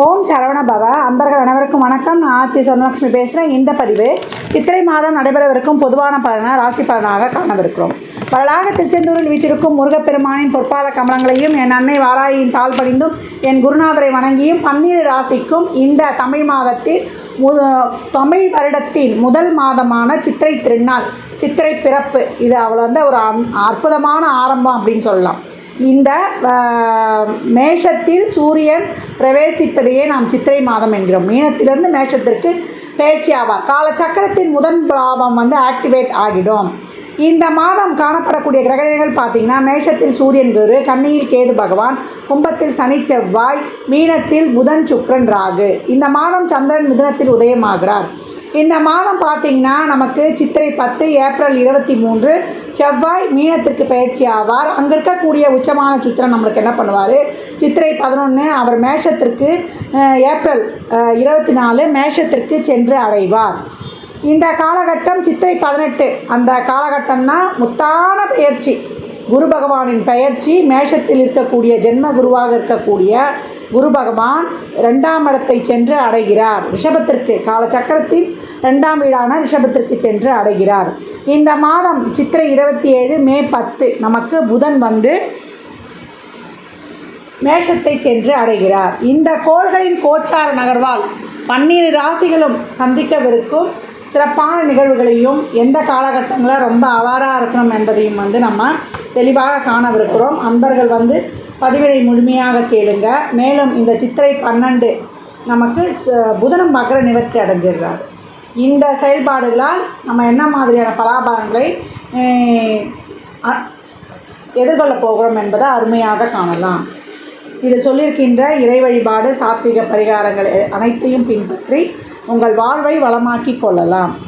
ஓம் சரவண பவ. அன்பர்கள் அனைவருக்கும் வணக்கம். நான் ஆர்த்தி சொர்ணலட்சுமி பேசுகிறேன் இந்த பதிவு சித்திரை மாதம் நடைபெறவிருக்கும் பொதுவான பலனாக ராசி பலனாக காணவிருக்கிறோம். பலனாக திருச்செந்தூரில் வீற்றிருக்கும் முருகப்பெருமானின் பொற்பாத கமலங்களையும் என் அன்னை வாராயின் தாழ் பணிந்தும் என் குருநாதரை வணங்கியும் பன்னிரு ராசிக்கும் இந்த தமிழ் மாதத்தில் மு தமிழ் வருடத்தின் முதல் மாதமான சித்திரை திருநாள் சித்திரை பிறப்பு. இது அவள் வந்து ஒரு அன்- அற்புதமான ஆரம்பம் அப்படின்னு சொல்லலாம். இந்த மேஷத்தில் சூரியன் பிரவேசிப்பதையே நாம் சித்திரை மாதம் என்கிறோம். மீனத்திலிருந்து மேஷத்திற்கு பேச்சு ஆவார். காலச்சக்கரத்தின் முதன் பாவம் வந்து ஆக்டிவேட் ஆகிடும். இந்த மாதம் காணப்படக்கூடிய கிரகணங்கள் பார்த்தீங்கன்னா மேஷத்தில் சூரியன் குரு கன்னியில் கேது பகவான் கும்பத்தில் சனி செவ்வாய் மீனத்தில் புதன் சுக்கிரன் ராகு. இந்த மாதம் சந்திரன் மிதுனத்தில் உதயமாகிறார். இந்த மாதம் பார்த்தீங்கன்னா நமக்கு சித்திரை பத்து ஏப்ரல் இருபத்தி மூன்று செவ்வாய் மீனத்திற்கு பயிற்சி ஆவார். அங்கே இருக்கக்கூடிய உச்சமான சுத்திரன் நம்மளுக்கு என்ன பண்ணுவார்? சித்திரை பதினொன்று அவர் மேஷத்திற்கு ஏப்ரல் இருபத்தி நாலு மேஷத்திற்கு சென்று அடைவார். இந்த காலகட்டம் சித்திரை பதினெட்டு. அந்த காலகட்டம் தான் முத்தான பயிற்சி. குரு பகவானின் பயிற்சி மேஷத்தில் இருக்கக்கூடிய ஜென்ம குருவாக இருக்கக்கூடிய குரு பகவான் ரெண்டாம் இடத்தை சென்று அடைகிறார். ரிஷபத்திற்கு காலச்சக்கரத்தின் ரெண்டாம் வீடான ரிஷபத்திற்கு சென்று அடைகிறார். இந்த மாதம் சித்திரை இருபத்தி ஏழு மே பத்து நமக்கு புதன் வந்து மேஷத்தை சென்று அடைகிறார். இந்த கோள்களின் கோச்சார நகர்வால் பன்னிரு ராசிகளும் சந்திக்கவிருக்கும் சிறப்பான நிகழ்வுகளையும் எந்த காலகட்டங்களில் ரொம்ப அவாராக இருக்கணும் என்பதையும் வந்து நம்ம தெளிவாக காணவிருக்கிறோம். அன்பர்கள் வந்து பதிவினை முழுமையாக கேளுங்க. மேலும் இந்த சித்திரை பன்னெண்டு நமக்கு ச- மகர நிவர்த்தி அடைஞ்சிடுறாரு. இந்த செயல்பாடுகளால் நம்ம என்ன மாதிரியான பலாபலன்களை அ- எதிர்கொள்ள போகிறோம் என்பதை அருமையாக காணலாம். இது சொல்லியிருக்கின்ற இறை வழிபாடு சாத்விக பரிகாரங்கள் அனைத்தையும் பின்பற்றி உங்கள் வாழ்வை வளமாக்கி கொள்ளலாம்.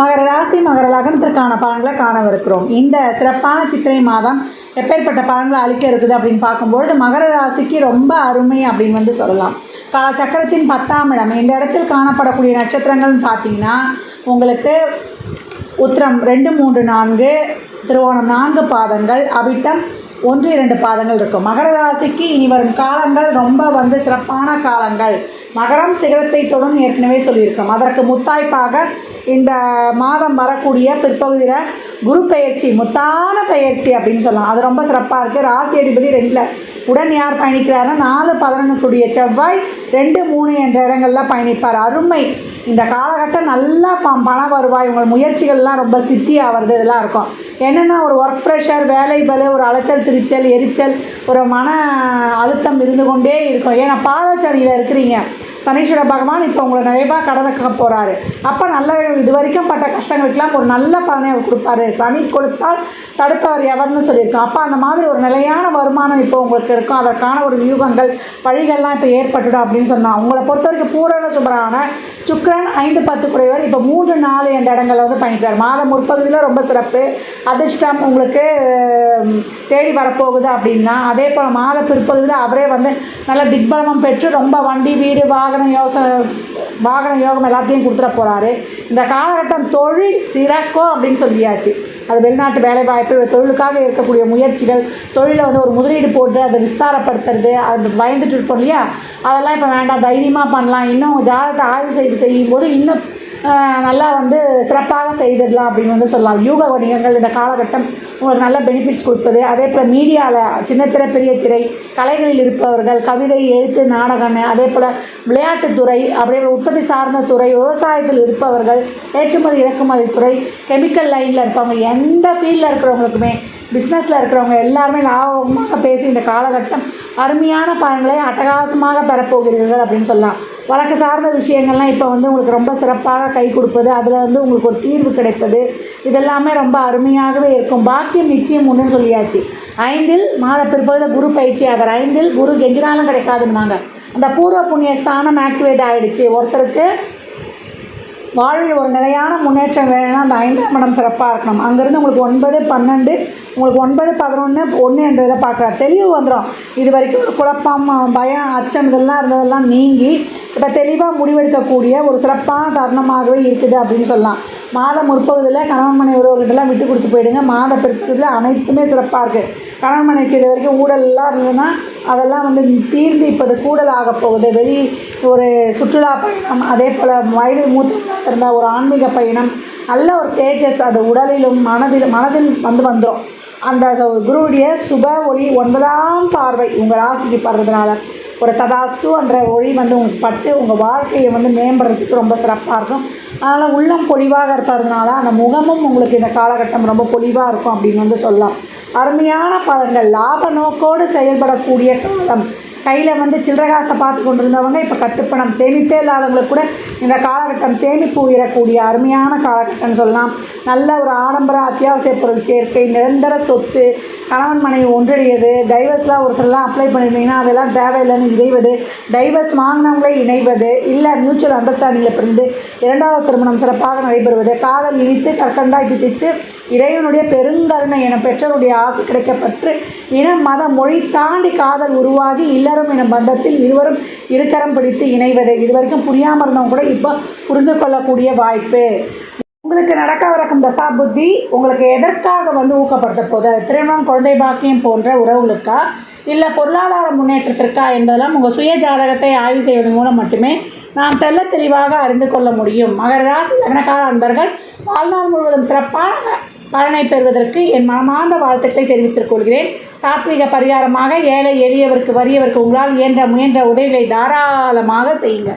மகர ராசி மகர லக்னத்திற்கான பலன்களை காணவிருக்கிறோம். இந்த சிறப்பான சித்திரை மாதம் எப்பேற்பட்ட பலன்களை அளிக்க இருக்குது அப்படின்னு பார்க்கும்பொழுது மகர ராசிக்கு ரொம்ப அருமை அப்படின்னு வந்து சொல்லலாம். காலச்சக்கரத்தின் பத்தாம் இடம். இந்த இடத்தில் காணப்படக்கூடிய நட்சத்திரங்கள்னு பார்த்தீங்கன்னா உங்களுக்கு உத்திரம் ரெண்டு மூன்று நான்கு திருவோணம் நான்கு பாதங்கள் அவிட்டம் ஒன்று இரண்டு பாதங்கள் இருக்கும். மகர ராசிக்கு இனி வரும் காலங்கள் ரொம்ப வந்து சிறப்பான காலங்கள். மகரம் சிகரத்தை தொடும் ஏற்கனவே சொல்லியிருக்கோம் அதற்கு முத்தாய்ப்பாக இந்த மாதம் வரக்கூடிய பிற்பகுதியில் குரு பெயர்ச்சி முத்தான பெயர்ச்சி அப்படின்னு சொல்லலாம். அது ரொம்ப சிறப்பாக இருக்குது ராசி அதிபதி ரெண்டில் உடன் யார் பயணிக்கிறாருன்னா நாலு பதினொன்றுக்குரிய செவ்வாய் ரெண்டு மூணு என்ற இடங்களில் பயணிப்பார். அருமை. இந்த காலகட்டம் நல்லா ப பண வருவாய் உங்கள் முயற்சிகள்லாம் ரொம்ப சித்தி ஆகிறது இதெல்லாம் இருக்கும். என்னென்னா ஒரு ஒர்க் ப்ரெஷர் வேலை பல ஒரு அலைச்சல் திரிச்சல் எரிச்சல் ஒரு மன அழுத்தம் இருந்து கொண்டே இருக்கும். ஏன்னா பாதச்சனியில் இருக்கிறீங்க. சனீஸ்வர பகவான் இப்போ உங்களை நிறையவா கடக்க போகிறாரு அப்போ நல்ல இது வரைக்கும் பட்ட கஷ்டங்களுக்கெல்லாம் ஒரு நல்ல பலனை அவர் கொடுப்பாரு. சனி கொடுத்தால் தடுப்பவர் எவர்னு சொல்லியிருக்கோம். அப்போ அந்த மாதிரி ஒரு நிலையான வருமானம் இப்போ உங்களுக்கு இருக்கும். அதற்கான ஒரு வியூகங்கள் வழிகள்லாம் இப்போ ஏற்பட்டுடும் அப்படின்னு சொன்னான் உங்களை பொறுத்த வரைக்கும் பூரண சுபரான சுக்ரன் ஐந்து பத்து குறைவர் இப்போ மூன்று நாலு என்ற இடங்களில் வந்து பயணிக்கிறார். மாதம் முற்பகுதியில் ரொம்ப சிறப்பு. அதிர்ஷ்டம் உங்களுக்கு தேடி வரப்போகுது அப்படின்னா அதே போல் மாத பிற்பகுதியில் அவரே வந்து நல்ல திக்பலமம் பெற்று ரொம்ப வண்டி வீடு வா வாகன யோச வாகன யோகம் எல்லாத்தையும் கொடுத்துட போகிறாரு இந்த காலகட்டம் தொழில் சிறக்கும் அப்படின்னு சொல்லியாச்சு. அது வெளிநாட்டு வேலைவாய்ப்பு தொழிலுக்காக இருக்கக்கூடிய முயற்சிகள் தொழிலை வந்து ஒரு முதலீடு போட்டு அதை விஸ்தாரப்படுத்துறது அது பயந்துட்டு இருப்போம் இல்லையா? அதெல்லாம் இப்போ வேண்டாம் தைரியமாக பண்ணலாம். இன்னும் ஜாதகத்தை ஆய்வு செய்து செய்யும்போது இன்னும் நல்லா வந்து சிறப்பாக செய்திடலாம் அப்படின்னு வந்து சொல்லலாம். யூக வணிகங்கள் இந்த காலகட்டம் உங்களுக்கு நல்ல பெனிஃபிட்ஸ் கொடுப்பது அதே போல் மீடியாவில் சின்னத்திரை பெரிய திரை கலைகளில் இருப்பவர்கள் கவிதை எழுத்து நாடகம் அதே போல் விளையாட்டுத்துறை அப்படியே உற்பத்தி சார்ந்த துறை விவசாயத்தில் இருப்பவர்கள் ஏற்றுமதி இறக்குமதி துறை கெமிக்கல் லைனில் இருப்பவங்க எந்த ஃபீல்டில் இருக்கிறவங்களுக்குமே பிஸ்னஸில் இருக்கிறவங்க எல்லாருமே லாபமாக பேசி இந்த காலகட்டம் அருமையான பலன்களை அட்டகாசமாக பெறப்போகிறீர்கள் அப்படின்னு சொல்லலாம். வழக்கு சார்ந்த விஷயங்கள்லாம் இப்போ வந்து உங்களுக்கு ரொம்ப சிறப்பாக கை கொடுப்பது அதில் வந்து உங்களுக்கு ஒரு தீர்வு கிடைப்பது இதெல்லாமே ரொம்ப அருமையாகவே இருக்கும். பாக்கியம் நிச்சயம் ஒன்றுன்னு சொல்லியாச்சு. ஐந்தில் மாத பிற்பகுதியில் குரு பயிற்சி ஆகிறார் ஐந்தில் குரு கெஞ்சினாலும் கிடைக்காதுன்னாங்க அந்த பூர்வ புண்ணிய ஸ்தானம் ஆக்டிவேட் ஆகிடுச்சு ஒருத்தருக்கு வாழ்வில் ஒரு நிலையான முன்னேற்றம் வேணும்னா அந்த ஐந்தாம் இடம் சிறப்பாக இருக்கணும். அங்கேருந்து உங்களுக்கு ஒன்பது பன்னெண்டு உங்களுக்கு ஒன்பது பதினொன்று ஒன்று என்ற இதை பார்க்குறாரு. தெளிவு வந்துடும் இது வரைக்கும் ஒரு குழப்பம் பயம் அச்சம் இதெல்லாம் இருந்ததெல்லாம் நீங்கி இப்போ தெளிவாக முடிவெடுக்கக்கூடிய ஒரு சிறப்பான தருணமாகவே இருக்குது அப்படின்னு சொல்லலாம். மாத முற்பகுதியில் கணவன் மனை உறவுகிட்டலாம் விட்டு கொடுத்து போயிடுங்க. மாத பிற்பகுதியில் அனைத்துமே சிறப்பாக இருக்குது கணவன்மனைக்கு இது வரைக்கும் ஊழல்லாம் இருந்ததுன்னா அதெல்லாம் வந்து தீர்ந்து இப்போது கூடல் ஆக போகுது. வெளி ஒரு சுற்றுலா பயணம் அதே போல் வயது மூத்த இருந்த ஒரு ஆன்மீக பயணம் நல்ல ஒரு தேஜஸ் அது உடலிலும் மனதிலும் மனதில் வந்து வந்துடும் அந்த குருவுடைய சுப ஒளி ஒன்பதாம் பார்வை உங்கள் ராசிக்கு படுறதுனால. ஒரு ததாஸ்து என்ற ஒளி வந்து உங்களுக்கு பட்டு உங்கள் வாழ்க்கையை வந்து மேம்படுறதுக்கு ரொம்ப சிறப்பாக இருக்கும். அதனால் உள்ளம் பொழிவாக இருப்பதுனால அந்த முகமும் உங்களுக்கு இந்த காலகட்டம் ரொம்ப பொழிவாக இருக்கும் அப்படின்னு வந்து சொல்லலாம். அருமையான பலன்கள். லாப நோக்கோடு செயல்படக்கூடிய காலம். கையில் வந்து சில்லறகாசை பார்த்து பார்த்து கொண்டிருந்தவங்க இப்போ கட்டுப்பணம் சேமிப்பே இல்லாதவங்களுக்கு கூட இந்த காலகட்டம் சேமிப்பு உயரக்கூடிய அருமையான காலகட்டம்னு சொல்லலாம். நல்ல ஒரு ஆடம்பர அத்தியாவசிய பொருள் சேர்க்கை நிரந்தர சொத்து கணவன் மனைவி ஒன்றியது டைவர்ஸ்லாம் ஒருத்தர்லாம் அப்ளை பண்ணியிருந்தீங்கன்னா அதெல்லாம் தேவையில்லைன்னு இணைவது டைவர்ஸ் வாங்கினவங்களே இணைவது இல்லை மியூச்சுவல் அண்டர்ஸ்டாண்டிங்கில் பிறந்து இரண்டாவது திருமணம் சிறப்பாக நடைபெறுவது காதல் இனித்து கற்கண்டாய் தித்தித்து இறைவனுடைய பெருங்கருணை என பெற்றோருடைய ஆசை கிடைக்கப்பட்டு இன மத மொழி தாண்டி காதல் உருவாகி இல்லறம் எனும் பந்தத்தில் இருவரும் இருக்கரம் பிடித்து இணைவது. இது வரைக்கும் புரியாமல் இருந்தவங்க கூட இப்போ புரிந்து கொள்ளக்கூடிய வாய்ப்பு. உங்களுக்கு நடக்கவிருக்கும் தசா புத்தி உங்களுக்கு எதற்காக வந்து ஊக்கப்படுத்த போகுது? திருமணம் குழந்தை பாக்கியம் போன்ற உறவுகளுக்கா? இல்லை பொருளாதார முன்னேற்றத்திற்கா என்பதெல்லாம் உங்கள் சுய ஜாதகத்தை ஆய்வு செய்வதன் மூலம் மட்டுமே நாம் தெல்ல தெளிவாக அறிந்து கொள்ள முடியும். மகர ராசி லக்னக்கார அன்பர்கள் வாழ்நாள் முழுவதும் சிறப்பான பலனை பெறுவதற்கு என் மனமார்ந்த வாழ்த்துக்களை தெரிவித்துக் கொள்கிறேன். சாத்விக பரிகாரமாக ஏழை எளியவருக்கு வறியவருக்கு உங்களால் இயன்ற முயன்ற உதவிகளை தாராளமாக செய்யுங்க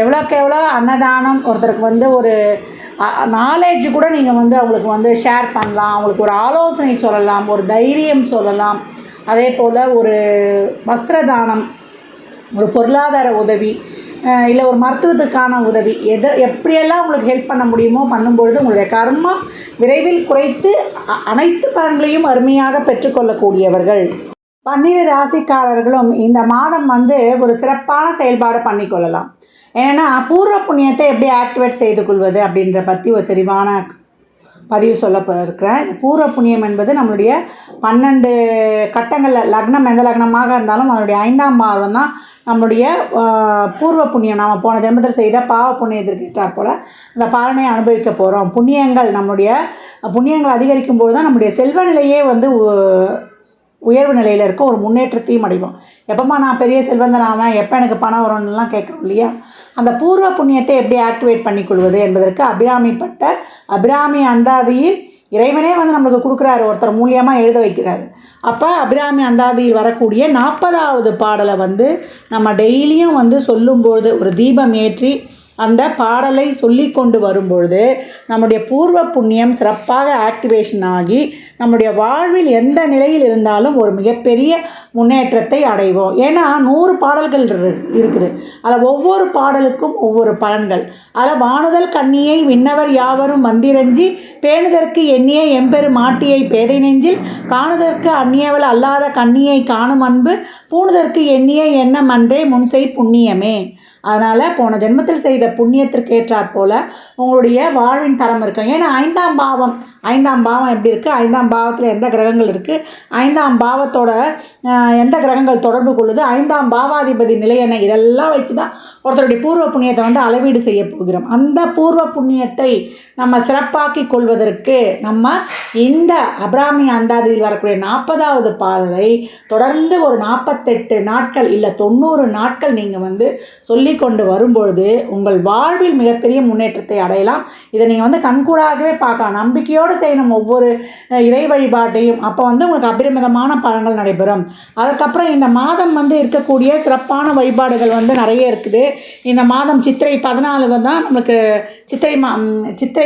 எவ்வளோக்கு எவ்வளோ அன்னதானம் ஒருத்தருக்கு வந்து ஒரு நாலேஜ் கூட நீங்கள் வந்து அவங்களுக்கு வந்து ஷேர் பண்ணலாம். அவங்களுக்கு ஒரு ஆலோசனை சொல்லலாம் ஒரு தைரியம் சொல்லலாம். அதே போல் ஒரு வஸ்திர தானம் ஒரு பொருளாதார உதவி இல்லை ஒரு மருத்துவத்துக்கான உதவி. எதை எப்படியெல்லாம் உங்களுக்கு ஹெல்ப் பண்ண முடியுமோ பண்ணும்பொழுது உங்களுடைய கர்மா விரைவில் குறைத்து அ- அனைத்து பலன்களையும் அருமையாக பெற்றுக்கொள்ளக்கூடியவர்கள். பன்னிரு ராசிக்காரர்களும் இந்த மாதம் வந்து ஒரு சிறப்பான செயல்பாடு பண்ணிக்கொள்ளலாம் ஏன்னா பூர்வ புண்ணியத்தை எப்படி ஆக்டிவேட் செய்து கொள்வது அப்படின்ற பற்றி ஒரு தெளிவான பதிவு சொல்ல இருக்கிறேன் இந்த பூர்வ புண்ணியம் என்பது நம்மளுடைய பன்னெண்டு கட்டங்களில் லக்னம் எந்த லக்னமாக இருந்தாலும் அதனுடைய ஐந்தாம் பாவம் தான் நம்மளுடைய பூர்வ புண்ணியம். நாம் போன ஜென்மத்தில் செய்த பாவ புண்ணியத்திற்கிட்டார் போல் அந்த பலனை அனுபவிக்க போகிறோம் புண்ணியங்கள் நம்முடைய புண்ணியங்கள் அதிகரிக்கும் போது தான் நம்முடைய செல்வ நிலையே வந்து உ- உயர்வு நிலையில் இருக்க ஒரு முன்னேற்றத்தையும் அடைவோம். எப்போம்மா நான் பெரிய செல்வந்தன் ஆவேன்? எப்போ எனக்கு பணம் வரும்னுலாம் கேட்குறோம் இல்லையா? அந்த பூர்வ புண்ணியத்தை எப்படி ஆக்டிவேட் பண்ணிக்கொள்வது என்பதற்கு அபிராமி பட்டர் அபிராமி அந்தாதியில் இறைவனே வந்து நம்மளுக்கு கொடுக்குறாரு. ஒருத்தர் மூலியமாக எழுத வைக்கிறாரு. அப்போ அபிராமி அந்தாதியில் வரக்கூடிய நாற்பதாவது பாடலை வந்து நம்ம டெய்லியும் வந்து சொல்லும்பொழுது ஒரு தீபம் ஏற்றி அந்த பாடலை சொல்லி கொண்டு வரும்பொழுது நம்முடைய பூர்வ புண்ணியம் சிறப்பாக ஆக்டிவேஷன் ஆகி நம்முடைய வாழ்வில் எந்த நிலையில் இருந்தாலும் ஒரு மிகப்பெரிய முன்னேற்றத்தை அடைவோம். ஏன்னா நூறு பாடல்கள் இரு- இருக்குது. அதில் ஒவ்வொரு பாடலுக்கும் ஒவ்வொரு பலன்கள். அதில் வானுதல் கண்ணியை விண்ணவர் யாவரும் வந்திரஞ்சி பேணுதற்கு எண்ணிய எம்பெரு மாட்டியை பேதை நெஞ்சில் காணுதற்கு அந்நியவள் அல்லாத கண்ணியை காணும் அன்பு பூணுதற்கு எண்ணிய எண்ணம் அன்றே முன்செய் புண்ணியமே. அதனால் போன ஜென்மத்தில் செய்த புண்ணியத்திற்கு ஏற்றாற் போல் உங்களுடைய வாழ்வின் தரம் இருக்கும் ஏன்னா ஐந்தாம் பாவம் ஐந்தாம் பாவம் எப்படி இருக்குது ஐந்தாம் பாவத்தில் எந்த கிரகங்கள் இருக்குது ஐந்தாம் பாவத்தோட எந்த கிரகங்கள் தொடர்பு கொள்ளுது? ஐந்தாம் பாவாதிபதி நிலை என்ன? இதெல்லாம் வச்சு தான் ஒருத்தருடைய பூர்வ புண்ணியத்தை வந்து அளவீடு செய்ய போகிறோம். அந்த பூர்வ புண்ணியத்தை நம்ம சிறப்பாக்கி கொள்வதற்கு நம்ம இந்த அபிராமி அந்தாதியில் வரக்கூடிய நாற்பதாவது பாடலை தொடர்ந்து ஒரு நாற்பத்தெட்டு நாட்கள் இல்லை தொண்ணூறு நாட்கள் நீங்கள் வந்து சொல்லி கொண்டு வரும்பொழுது உங்கள் வாழ்வில் மிகப்பெரிய முன்னேற்றத்தை அடையலாம். இதை நீங்கள் வந்து கண்கூடாகவே பார்க்கலாம். நம்பிக்கையோடு செய்யணும் ஒவ்வொரு இறை வழிபாட்டையும். அப்போ வந்து உங்களுக்கு அபரிமிதமான பலன்கள் நடைபெறும். அதுக்கப்புறம் இந்த மாதம் வந்து இருக்கக்கூடிய சிறப்பான வழிபாடுகள் வந்து நிறைய இருக்குது. இந்த மாதம் சித்திரை பதினாலு தான் நமக்கு சித்திரை மா சித்திரை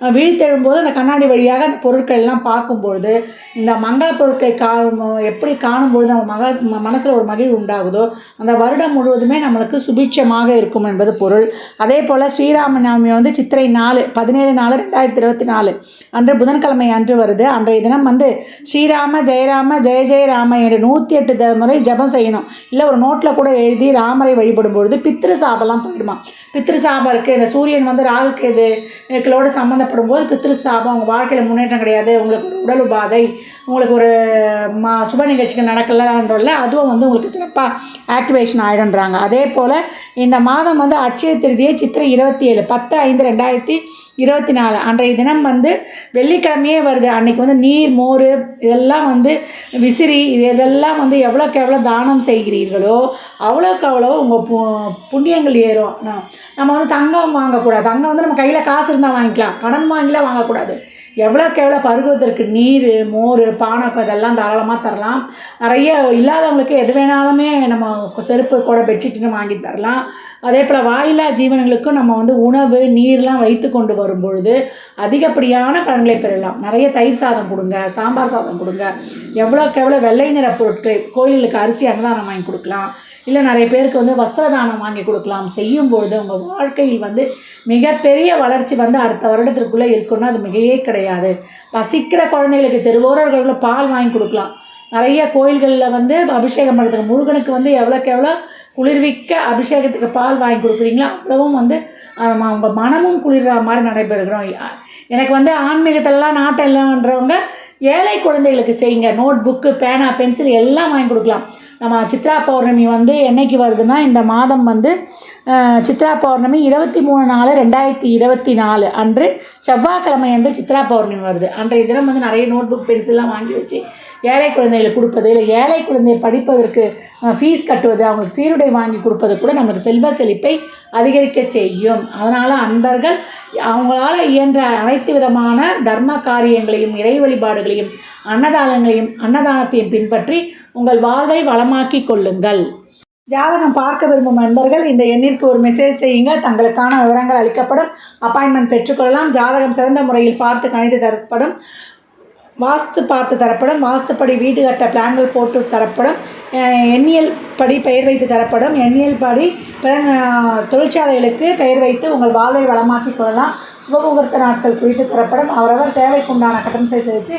விழித்தெழும்போது அந்த கண்ணாடி வழியாக அந்த பொருட்கள் எல்லாம் பார்க்கும்பொழுது இந்த மங்கள பொருட்களை கா எப்படி காணும்பொழுது நம்ம மக மனசில் ஒரு மகிழ்வு உண்டாகுதோ அந்த வருடம் முழுவதுமே நம்மளுக்கு சுபிட்சமாக இருக்கும் என்பது பொருள். அதே போல் ஸ்ரீராம நவமி வந்து சித்திரை நாலு பதினேழு நாலு ரெண்டாயிரத்தி இருபத்தி நாலு. அன்று புதன்கிழமை அன்று வருது. அன்றைய தினம் வந்து ஸ்ரீராம ஜெயராம ஜெய ஜெயராம என்று நூற்றி எட்டு த- முறை ஜெபம் செய்யணும். இல்லை ஒரு நோட்டில் கூட எழுதி ராமரை வழிபடும் பொழுது பித்திரு சாபம்லாம் போயிடுமா? பித்திரு சாபம் இருக்குது இந்த சூரியன் வந்து ராகு கேது களோடு சம்மந்தப்படும் போது பித்திரு சாபம் உங்கள் வாழ்க்கையில் முன்னேற்றம் கிடையாது. உங்களுக்கு உடல் உபாதை உங்களுக்கு ஒரு மா சுப நிகழ்ச்சிகள் நடக்கலான்றல அதுவும் வந்து உங்களுக்கு சிறப்பாக ஆக்டிவேஷன் ஆகிடுன்றாங்க அதே போல் இந்த மாதம் வந்து அட்சய திருதியை சித்திரை இருபத்தி ஏழு பத்து ஐந்து ரெண்டாயிரத்தி இருபத்தி நாலு அன்றைய தினம் வந்து வெள்ளிக்கிழமையே வருது. அன்றைக்கி வந்து நீர் மோர் இதெல்லாம் வந்து விசிறி இது இதெல்லாம் வந்து எவ்வளோக்கு எவ்வளோ தானம் செய்கிறீர்களோ அவ்வளோக்கு அவ்வளோ உங்கள் பு புண்ணியங்கள் ஏறும். நம்ம வந்து தங்கம் வாங்கக்கூடாது. தங்கம் வந்து நம்ம கையில் காசு இருந்தால் வாங்கிக்கலாம். கடன் வாங்கிலாம் வாங்கக்கூடாது. எவ்வளோக்கு எவ்வளோ பருகுவதற்கு நீர் மோர் பானக்கம் இதெல்லாம் தாராளமாக தரலாம். நிறைய இல்லாதவங்களுக்கு எது வேணாலுமே நம்ம செருப்பு கூட பெட்ஷீட்னு வாங்கி தரலாம். அதே போல் வாயில்லா ஜீவனங்களுக்கும் நம்ம வந்து உணவு நீர்லாம் வைத்து கொண்டு வரும் பொழுது அதிகப்படியான பலன்களை பெறலாம். நிறைய தயிர் சாதம் கொடுங்க சாம்பார் சாதம் கொடுங்க. எவ்வளோக்கு எவ்வளோ வெள்ளை நிற பொருட்கள் கோயிலுக்கு அரிசி அன்னதானம் வாங்கி கொடுக்கலாம். இல்லை நிறைய பேருக்கு வந்து வஸ்திர தானம் வாங்கி கொடுக்கலாம். செய்யும் பொழுது உங்கள் வாழ்க்கையில் வந்து மிகப்பெரிய வளர்ச்சி வந்து அடுத்த வருடத்திற்குள்ளே இருக்குன்னா அது மிகையே கிடையாது. பசிக்கிற குழந்தைகளுக்கு தெருவோரர்களில் பால் வாங்கி கொடுக்கலாம். நிறைய கோயில்களில் வந்து அபிஷேகம் பண்ணுறது முருகனுக்கு வந்து எவ்வளோக்கு எவ்வளோ குளிர்விக்க அபிஷேகத்துக்கு பால் வாங்கி கொடுக்குறீங்களோ அவ்வளவும் வந்து ஆமா, அவங்க மனமும் குளிர்ற மாதிரி நடைபெறுகிறோம். எனக்கு வந்து ஆன்மீகத்திலலாம் நாட்டம் இல்லைன்றவங்க ஏழை குழந்தைகளுக்கு செய்யுங்க. நோட் புக்கு பேனா பென்சில் எல்லாம் வாங்கி கொடுக்கலாம். நம்ம சித்ரா பௌர்ணமி வந்து என்னைக்கு வருதுன்னா இந்த மாதம் வந்து சித்ரா பௌர்ணமி இருபத்தி மூணு நாலு ரெண்டாயிரத்தி இருபத்தி நாலு அன்று செவ்வாய்க்கிழமை அன்று சித்ரா பௌர்ணமி வருது. அன்றைய தினம் வந்து நிறைய நோட் புக் பென்சில்லாம் வாங்கி வச்சு ஏழை குழந்தைகளுக்கு கொடுப்பது இல்லை ஏழை குழந்தையை படிப்பதற்கு ஃபீஸ் கட்டுவது அவங்களுக்கு சீருடை வாங்கி கொடுப்பது கூட நமக்கு செல்வ செழிப்பை அதிகரிக்க செய்யும். அதனால் அன்பர்கள் அவங்களால இயன்ற அனைத்து விதமான தர்ம காரியங்களையும் இறை வழிபாடுகளையும் அன்னதானங்களையும் அன்னதானத்தையும் பின்பற்றி உங்கள் வாழ்வை வளமாக்கிக் கொள்ளுங்கள். ஜாதகம் பார்க்க விரும்பும் நண்பர்கள் இந்த எண்ணிற்கு ஒரு மெசேஜ் செய்யுங்க தங்களுக்கான விவரங்கள் அளிக்கப்படும். அப்பாயின்மெண்ட் பெற்றுக்கொள்ளலாம். ஜாதகம் சிறந்த முறையில் பார்த்து கணித்து தரப்படும். வாஸ்து பார்த்து தரப்படும். வாஸ்துப்படி வீடு கட்ட பிளான்கள் போட்டு தரப்படும். எண்ணியல் படி பெயர் வைத்து தரப்படும். எண்ணியல் படி பிற தொழிற்சாலைகளுக்கு பெயர் வைத்து உங்கள் வாழ்வை வளமாக்கிக் கொள்ளலாம். சுபமுகூர்த்த நாட்கள் குறித்து தரப்படும். அவரவர் சேவைக்குண்டான கட்டணத்தை செலுத்தி